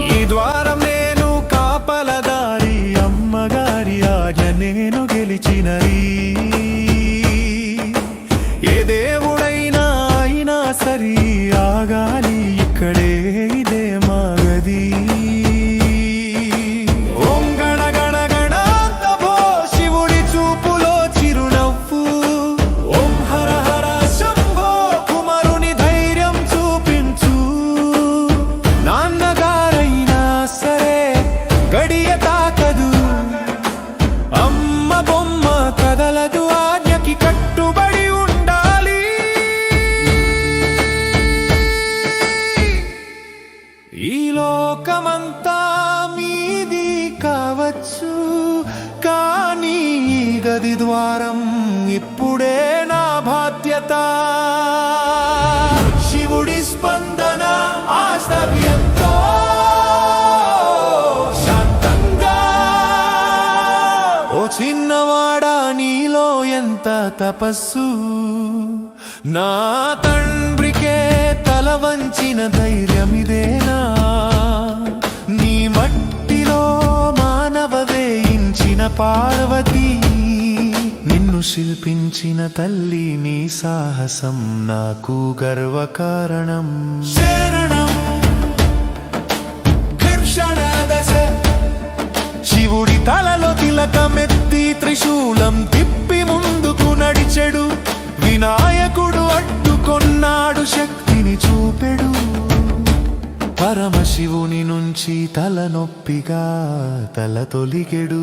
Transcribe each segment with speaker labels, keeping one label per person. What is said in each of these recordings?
Speaker 1: ఈ ద్వారం నేను కాపలదారి అమ్మగారి ఆజ్ఞ నేను గెలిచినది. ఏ దేవుడైనా అయినా సరే లోకమంతా మీది కావచ్చు. కానీ గది ద్వారం ఇప్పుడే నా బాధ్యత. శివుడి స్పందన ఆస్తవ్యంతో శాంతంగా. ఓ చిన్నవాడా నీలో ఎంత తపస్సు? నా తండ్రికే తల వంచిన ధైర్యమిదేనా? పార్వతి నిన్ను శిల్పించిన తల్లి నీ సాహసం నాకు గర్వకారణం. శరణం శివుడి తలలో తిలకమెత్తి త్రిశూలం తిప్పి ముందుకు నడిచెడు. వినాయకుడు అడ్డుకొన్నాడు శక్తిని చూపెడు. పరమశివుని నుంచి తలనొప్పిగా తల తొలిగెడు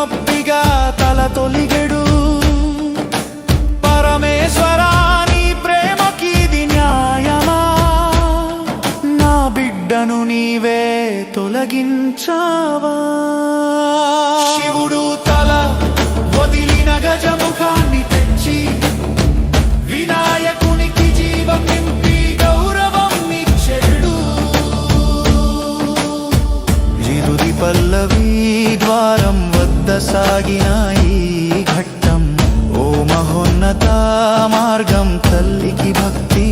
Speaker 1: నొప్పిగా తల తొలిగెడు. పరమేశ్వరా నీ ప్రేమకిది న్యాయమా? నా బిడ్డను నీవే తొలగించావా? శివుడు తల పల్లవి ద్వారం వద్ద సాగిన ఈ ఘట్టం ఓ మహోన్నత మార్గం తల్లికి భక్తి